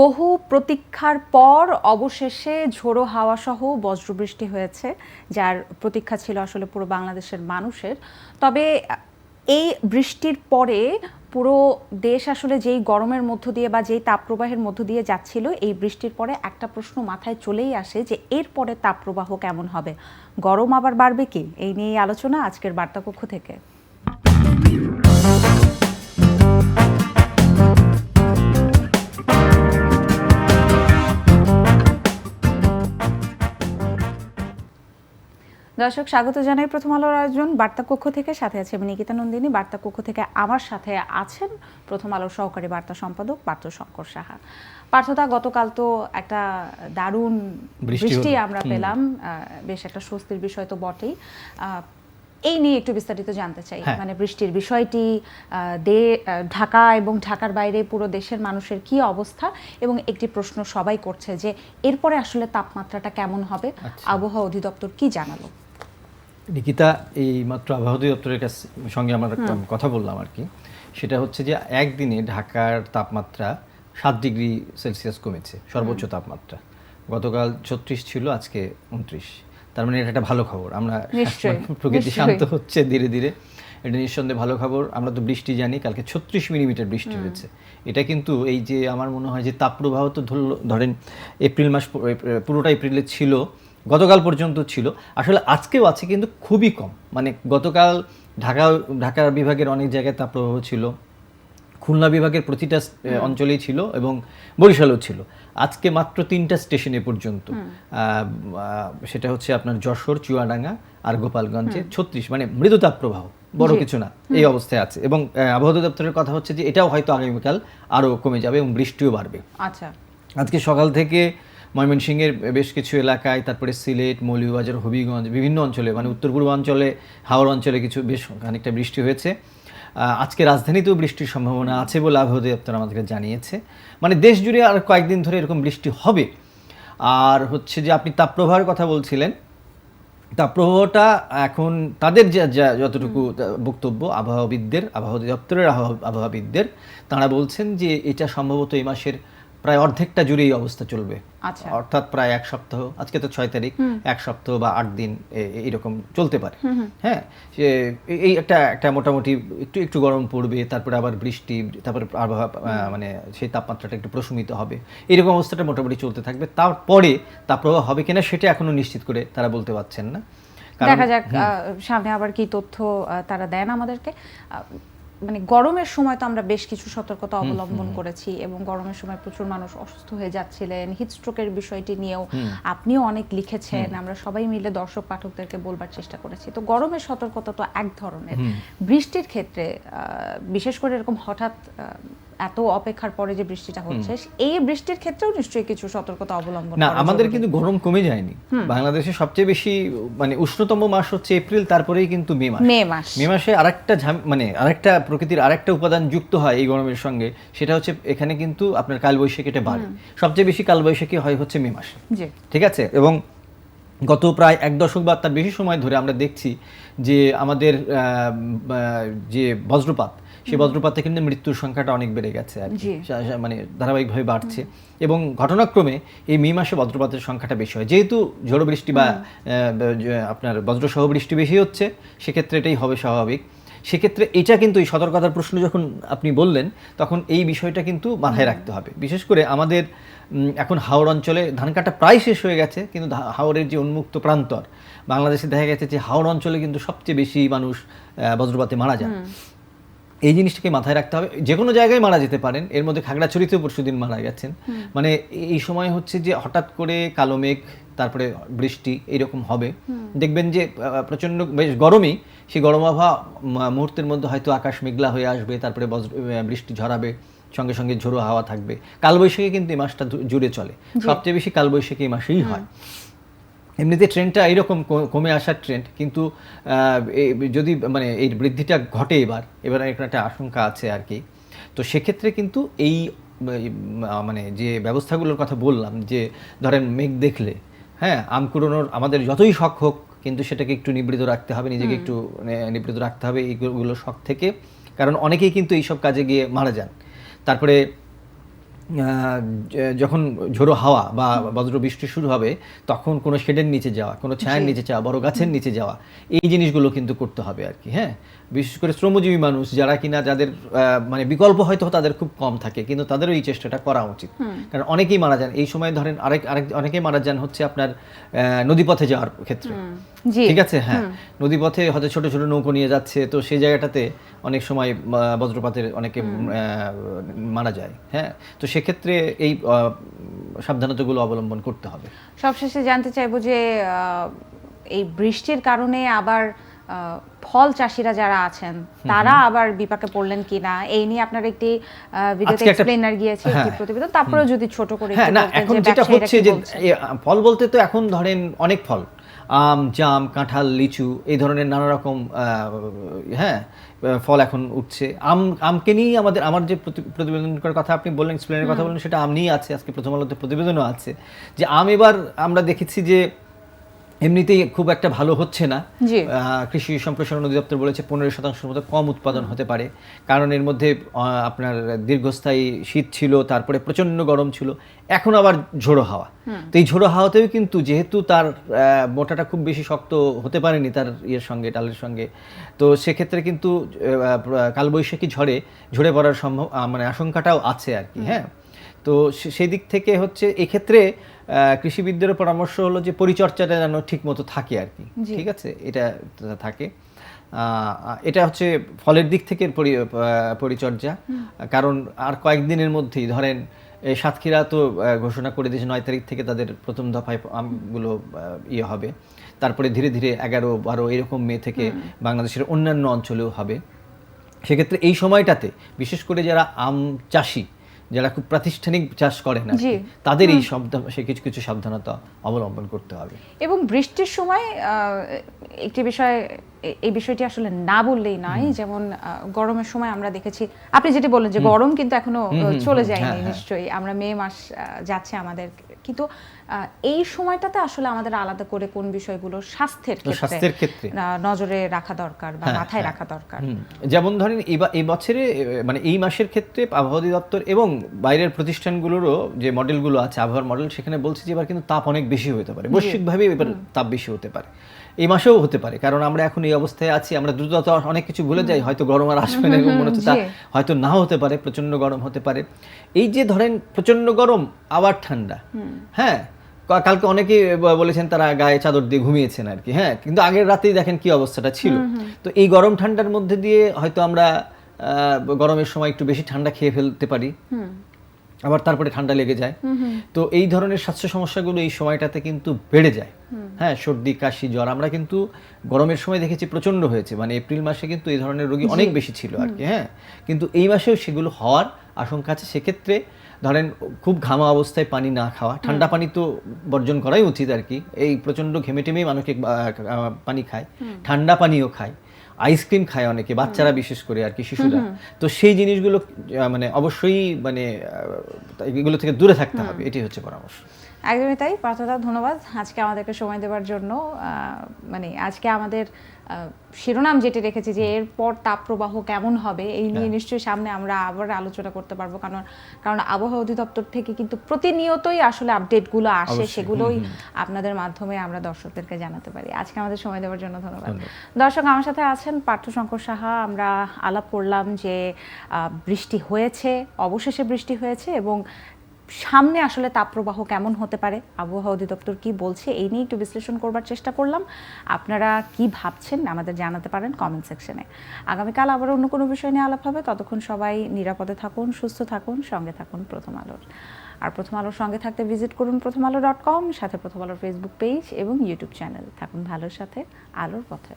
বহু প্রতীক্ষার পর অবশেষে ঝোড়ো হাওয়া সহ বজ্রবৃষ্টি হয়েছে, যার প্রতীক্ষা ছিল আসলে পুরো বাংলাদেশের মানুষের। তবে এই বৃষ্টির পরে পুরো দেশ আসলে যেই গরমের মধ্য দিয়ে বা যেই তাপপ্রবাহের মধ্য দিয়ে যাচ্ছিল, এই বৃষ্টির পরে একটা প্রশ্ন মাথায় চলেই আসে যে এরপরে তাপপ্রবাহ কেমন হবে? গরম আবার বাড়বে কি? এই নিয়ে আলোচনা আজকের বার্তাকক্ষ থেকে। দর্শক স্বাগত জানাই প্রথম আলোর আয়োজন বার্তা কক্ষ থেকে। সাথে আছে আমি নিকিতা নন্দিনী। বার্তা কক্ষ থেকে আমার সাথে আছেন প্রথম আলোর সহকারী বার্তা সম্পাদক পার্থ শঙ্কর সাহা। পার্থতা গতকাল তো একটা দারুণ বৃষ্টি আমরা পেলাম। বেশ একটা স্বস্তির বিষয় তো বটেই। এই নিয়ে একটু বিস্তারিত জানতে চাই। হ্যাঁ। মানে বৃষ্টির বিষয়টি আহ, দে ঢাকা এবং ঢাকার বাইরে পুরো দেশের মানুষের কি অবস্থা? এবং একটি প্রশ্ন সবাই করছে যে এরপরে আসলে তাপমাত্রাটা কেমন হবে? আচ্ছা। আবহাওয়া অধিদপ্তর কি জানালো? নিকিতা এই মাত্র আবহাওয়া দপ্তরের কাছ সঙ্গে আমার একটা কথা বললাম আর কি। সেটা হচ্ছে যে একদিনে ঢাকার তাপমাত্রা সাত ডিগ্রি সেলসিয়াস কমেছে সর্বোচ্চ তাপমাত্রা। গতকাল ছত্রিশ ছিল আজকে উনত্রিশ। তার মানে এটা একটা ভালো খবর। আমরা প্রকৃতি শান্ত হচ্ছে ধীরে ধীরে। এটা নিঃসন্দেহে ভালো খবর। আমরা তো বৃষ্টি জানি কালকে ছত্রিশ মিলিমিটার বৃষ্টি হয়েছে। এটা কিন্তু এই যে আমার মনে হয় যে তাপপ্রবাহ তো ধরল ধরেন এপ্রিল মাস পুরোটা এপ্রিলে ছিল। গতকাল পর্যন্ত ছিল। আসলে আজকেও আছে কিন্তু খুবই কম। মানে গতকাল ঢাকা ঢাকা বিভাগের অনেক জায়গায় তাপপ্রবাহ ছিল। খুলনা বিভাগের প্রতিটা অঞ্চলেই ছিল এবং বরিশালও ছিল। আজকে মাত্র তিনটা স্টেশনে পর্যন্ত। সেটা হচ্ছে আপনার যশোর চুয়াডাঙ্গা আর গোপালগঞ্জে ছত্রিশ। মানে মৃদু তাপপ্রবাহ বড় কিছু না এই অবস্থায় আছে। এবং আবহাওয়া দপ্তরের কথা হচ্ছে যে এটাও হয়তো আগামীকাল আরও কমে যাবে এবং বৃষ্টিও বাড়বে। আচ্ছা। আজকে সকাল থেকে ময়মনসিংহের বেশ কিছু এলাকায় তারপরে সিলেট মৌলভীবাজার হবিগঞ্জ বিভিন্ন অঞ্চলে মানে উত্তর পূর্বাঞ্চলে হাওড় অঞ্চলে কিছু বেশ খানিকটা বৃষ্টি হয়েছে। আজকে রাজধানীতেও বৃষ্টির সম্ভাবনা আছে বলে আবহাওয়া দপ্তর আমাদেরকে জানিয়েছে। মানে দেশ জুড়ে আর কয়েকদিন ধরে এরকম বৃষ্টি হবে। আর হচ্ছে যে আপনি তাপপ্রবাহের কথা বলছিলেন তাপপ্রবাহটা এখন তাদের যা যা- যতটুকু বক্তব্য আবহাওয়াবিদদের আবহাওয়া দপ্তরের আবহাওয়াবিদদের তারা বলছেন যে এটা সম্ভবত এই মাসের প্রায় অর্ধেকটা জুড়ে এই অবস্থা চলবে। আচ্ছা। অর্থাৎ প্রায় এক সপ্তাহ আজকে তো ছয় তারিখ এক সপ্তাহ বা আট দিন এইরকম চলতে পারে। হ্যাঁ এই- একটা একটা মোটামুটি একটু একটু গরম পড়বে তারপরে আবার বৃষ্টি তারপরে আবহাওয়া মানে সেই তাপমাত্রাটা একটু প্রশমিত হবে। এরকম অবস্থাটা মোটামুটি চলতে থাকবে। তারপরে তাপপ্রবাহ হবে কিনা সেটা এখনও নিশ্চিত করে তারা বলতে পারছেন না। দেখা যাক সামনে আবার কি তথ্য তারা দেন আমাদেরকে। মানে গরমের সময় তো আমরা বেশ কিছু সতর্কতা অবলম্বন করেছি এবং গরমের সময় প্রচুর মানুষ অসুস্থ হয়ে যাচ্ছিলেন। হিটস্ট্রোকের বিষয়টি নিয়েও আপনিও অনেক লিখেছেন। আমরা সবাই মিলে দর্শক পাঠকদেরকে বলবার চেষ্টা করেছি। তো গরমের সতর্কতা তো এক ধরনের। বৃষ্টির ক্ষেত্রে বিশেষ করে এরকম হঠাৎ এত অপেক্ষার পরে যে বৃষ্টিটা হচ্ছে এই বৃষ্টির ক্ষেত্রেও নিশ্চয়ই কিছু সতর্কতা অবলম্বন না আমাদের কিন্তু গরম কমে যায়নি। বাংলাদেশে সবচেয়ে বেশি মানে উষ্ণতম মাস হচ্ছে এপ্রিল তারপরেই কিন্তু মে মাস। মে মাস। মে মাসে আরেকটা মানে আরেকটা প্রকৃতির আরেকটা উপাদান যুক্ত হয় এই গরমের সঙ্গে সেটা হচ্ছে এখানে কিন্তু আপনার কালবৈশাখীটা বাড়ে। সবচেয়ে বেশি কালবৈশাখী হয় হচ্ছে মে মাসে। ঠিক আছে? এবং গত প্রায় এক দশক বা তার বেশি সময় ধরে আমরা দেখছি যে আমাদের যে বজ্রপাত সেই বজ্রপাতে কিন্তু মৃত্যুর সংখ্যাটা অনেক বেড়ে গেছে আর। সা- সা- মানে ধারাবাহিকভাবে বাড়ছে। এবং ঘটনাক্রমে এই মে মাসে বজ্রপাতের সংখ্যাটা বেশি হয়। যেহেতু ঝড়ো বৃষ্টি বা আপনার বজ্রসহ বৃষ্টি বেশি হচ্ছে সেক্ষেত্রে এটাই হবে স্বাভাবিক। সেক্ষেত্রে এটা কিন্তু এই সতর্কতার প্রশ্ন যখন আপনি বললেন তখন এই বিষয়টা কিন্তু মাথায় রাখতে হবে। বিশেষ করে আমাদের এখন হাওড় অঞ্চলে ধান কাটা প্রায় শেষ হয়ে গেছে কিন্তু হাওড়ের যে উন্মুক্ত প্রান্তর বাংলাদেশে দেখা গেছে যে হাওড় অঞ্চলে কিন্তু সবচেয়ে বেশি মানুষ বজ্রপাতে মারা যান। এই জিনিসটাকে মাথায় রাখতে হবে। যে কোনো জায়গায় মারা যেতে পারেন। এর মধ্যে খাগড়াছড়িতেও পরশু দিন মারা গেছেন। মানে এই সময় হচ্ছে যে হঠাৎ করে কালো মেঘ তারপরে বৃষ্টি এইরকম হবে। দেখবেন যে প্রচণ্ড বেশ গরমই। সেই গরম আবহাওয়া মুহূর্তের মধ্যে হয়তো আকাশ মেঘলা হয়ে আসবে তারপরে বৃষ্টি ঝরাবে সঙ্গে সঙ্গে ঝোড়ো হাওয়া থাকবে। কালবৈশাখী কিন্তু এই মাসটা জুড়ে চলে। সবচেয়ে বেশি কালবৈশাখী এই মাসেই হয়। এমনিতে ট্রেন্ডটা এইরকম কমে আসার ট্রেন্ড কিন্তু যদি মানে এই বৃদ্ধিটা ঘটে এবার এবার এখানে একটা আশঙ্কা আছে আর কি। তো সেক্ষেত্রে কিন্তু এই মানে যে ব্যবস্থাগুলোর কথা বললাম যে ধরেন মেঘ দেখলে হ্যাঁ আম কুড়োনোর আমাদের যতই শখ হোক কিন্তু সেটাকে একটু নিবৃত রাখতে হবে নিজেকে একটু মানে, নিবৃত রাখতে হবে এইগুলো শখ থেকে। কারণ অনেকেই কিন্তু এইসব কাজে গিয়ে মারা যান। তারপরে যখন ঝোড়ো হাওয়া বা বজ্র বৃষ্টি শুরু হবে তখন কোনো শেডের নিচে যাওয়া কোনো ছায়ার নিচে যাওয়া বড় গাছের নিচে যাওয়া এই জিনিসগুলো কিন্তু করতে হবে আর কি হ্যাঁ? বিশেষ করে শ্রমজীবী মানুষ যারা কিনা যাদের মানে বিকল্প হয়তো তাদের খুব কম থাকে কিন্তু তাদেরও এই চেষ্টাটা করা উচিত। কারণ অনেকেই মারা যান। এই সময় ধরেন আরেক আরেক অনেকেই মারা যান হচ্ছে আপনার নদীপথে যাওয়ার ক্ষেত্রে। ঠিক আছে? হ্যাঁ। নদীপথে হয়তো ছোট ছোট নৌকো নিয়ে যাচ্ছে তো সেই জায়গাটাতে অনেক সময় বজ্রপাতের অনেকে মারা যায় হ্যাঁ? তো সেক্ষেত্রে এই সাবধানতাগুলো অবলম্বন করতে হবে। সবশেষে জানতে চাইব যে এই বৃষ্টির কারণে আবার ফল চাষিরা যারা আছেন তারা আবার বিপাকে পড়লেন কিনা? এই নিয়ে আপনার একটি ভিডিওতে এক্সপ্লেনার গিয়েছে একটি হ্যাঁ। প্রতিবেদন। তারপরেও যদি ছোট করে হ্যাঁ না এখন যেটা হচ্ছে যে ফল বলতে তো এখন ধরেন অনেক ফল। আম জাম কাঁঠাল লিচু এই ধরনের নানা রকম হ্যাঁ ফল এখন উঠছে। আম আমকে নিয়েই আমাদের আমার যে প্রতি- প্রতিবেদন করার কথা আপনি বললেন এক্সপ্লেনের কথা বললেন সেটা আম নিয়েই আছে আজকে প্রথম আলোতে প্রতিবেদনও আছে। যে আম এবার আমরা দেখেছি যে এমনিতেই খুব একটা ভালো হচ্ছে না। কৃষি সম্প্রসারণ অধিদপ্তর বলেছে পনেরো শতাংশের মতো কম উৎপাদন হতে পারে। কারণ এর মধ্যে আপনার দীর্ঘস্থায়ী শীত ছিল তারপরে প্রচণ্ড গরম ছিল এখন আবার ঝোড়ো হাওয়া। তো এই ঝোড়ো হাওয়াতেও কিন্তু যেহেতু তার মোটাটা খুব বেশি শক্ত হতে পারেনি তার ইয়ের সঙ্গে ডালের সঙ্গে তো সেক্ষেত্রে কিন্তু কালবৈশাখী ঝড়ে ঝরে পড়ার সম্ভব মানে আশঙ্কাটাও আছে আর কি হ্যাঁ? তো সেই দিক থেকে হচ্ছে এক্ষেত্রে কৃষিবিদদের পরামর্শ হলো যে পরিচর্যাটা যেন ঠিক মতো থাকে আর কি। ঠিক আছে? এটা থাকে। এটা হচ্ছে ফলের দিক থেকে পরিচর্যা। কারণ আর কয়েকদিনের মধ্যেই ধরেন এই সাতক্ষীরা তো ঘোষণা করে দিয়েছে নয় তারিখ থেকে তাদের প্রথম দফায় আমগুলো ইয়ে হবে। তারপরে ধীরে ধীরে এগারো বারো এরকম মে থেকে বাংলাদেশের অন্যান্য অঞ্চলেও হবে। সেক্ষেত্রে এই সময়টাতে বিশেষ করে যারা আম চাষি যারা খুব প্রাতিষ্ঠানিক চাষ করে না তাদের এই সে কিছু কিছু সাবধানতা অবলম্বন করতে হবে। এবং বৃষ্টির সময় আহ, একটি বিষয় এই বিষয়টি আসলে না বললেই নয়। যেমন গরমের সময় আমরা দেখেছি আপনি যেটি বললেন যে গরম কিন্তু এখনও চলে যায়নি হ্যাঁ, হ্যাঁ। নিশ্চয়ই। আমরা মে মাস যাচ্ছে আমাদের কিন্তু এই সময়টাতে আসলে আমাদের আলাদা করে কোন বিষয়গুলো স্বাস্থ্যের স্বাস্থ্যের ক্ষেত্রে। নজরে রাখা দরকার বা হ্যাঁ, মাথায় হ্যাঁ। রাখা দরকার। যেমন ধরেন এই এই বছরে মানে এই মাসের ক্ষেত্রে আবহাওয়া দপ্তর এবং বাইরের প্রতিষ্ঠানগুলোরও যে মডেলগুলো আছে আবহাওয়ার মডেল সেখানে বলছে যে এবার কিন্তু তাপ অনেক বেশি হতে পারে। বৈশ্বিকভাবে এবার তাপ বেশি হতে পারে। এই মাসেও হতে পারে কারণ আমরা এখন এই অবস্থায় আছি আমরা দ্রুত তো অনেক কিছু ভুলে যাই হয়তো গরম আর আসবে না এরকম মনে হচ্ছে তা হয়তো নাও হতে পারে প্রচণ্ড গরম হতে পারে। এই যে ধরেন প্রচণ্ড গরম আবার ঠান্ডা। হ্যাঁ কালকে অনেকে বলেছেন তারা গায়ে চাদর দিয়ে ঘুমিয়েছেন আর কি হ্যাঁ কিন্তু আগের রাতেই দেখেন কি অবস্থাটা ছিল। তো এই গরম ঠান্ডার মধ্যে দিয়ে হয়তো আমরা আহ, গরমের সময় একটু বেশি ঠান্ডা খেয়ে ফেলতে পারি। আবার তারপরে ঠান্ডা লেগে যায়। তো এই ধরনের স্বাস্থ্য সমস্যাগুলো এই সময়টাতে কিন্তু বেড়ে যায়। হ্যাঁ সর্দি কাশি জ্বর আমরা কিন্তু গরমের সময় দেখেছি প্রচণ্ড হয়েছে। মানে এপ্রিল মাসে কিন্তু এই ধরনের রোগী অনেক বেশি ছিল আর কি হ্যাঁ। কিন্তু এই মাসেও সেগুলো হওয়ার আশঙ্কা আছে। সেক্ষেত্রে ধরেন খুব ঘামা অবস্থায় পানি না খাওয়া ঠান্ডা পানি তো বর্জন করাই উচিত আর কি। এই প্রচণ্ড ঘেমে টেমেই মানুষকে পানি খায়। ঠান্ডা পানিও খায়। আইসক্রিম খায় অনেকে বাচ্চারা বিশেষ করে আর কি শিশুরা। তো সেই জিনিসগুলো মানে অবশ্যই মানে এগুলো থেকে দূরে থাকতে হবে এটি হচ্ছে পরামর্শ। একদমই তাই। পার্থদা ধন্যবাদ। আজকে আমাদেরকে সময় দেওয়ার জন্য মানে আজকে আমাদের শিরোনাম যেটি রেখেছি যে এরপর তাপপ্রবাহ কেমন হবে এই হ্যাঁ। নিয়ে নিশ্চয়ই সামনে আমরা আবার আলোচনা করতে পারব। কারণ কারণ আবহাওয়া অধিদপ্তর থেকে কিন্তু প্রতিনিয়তই আসলে আপডেটগুলো আসে সেগুলোই আপনাদের মাধ্যমে আমরা দর্শকদেরকে জানাতে পারি। আজকে আমাদের সময় দেওয়ার জন্য ধন্যবাদ। দর্শক আমার সাথে আছেন পার্থশঙ্কর সাহা। আমরা আলাপ করলাম যে বৃষ্টি হয়েছে অবশেষে বৃষ্টি হয়েছে এবং সামনে আসলে তাপপ্রবাহ কেমন হতে পারে? আবহাওয়া অধিদপ্তর কি বলছে? এই নিয়ে একটু বিশ্লেষণ করবার চেষ্টা করলাম। আপনারা কি ভাবছেন আমাদের জানাতে পারেন কমেন্ট সেকশনে আগামীকাল আবার অন্য কোনো বিষয় নিয়ে আলাপ হবে। ততক্ষণ সবাই নিরাপদে থাকুন, সুস্থ থাকুন, সঙ্গে থাকুন প্রথম আলোর। আর প্রথম আলোর সঙ্গে থাকতে ভিজিট করুন প্রথম আলো ডট কম সাথে প্রথম আলোর ফেসবুক পেজ এবং ইউটিউব চ্যানেল থাকুন ভালোর সাথে আলোর পথে।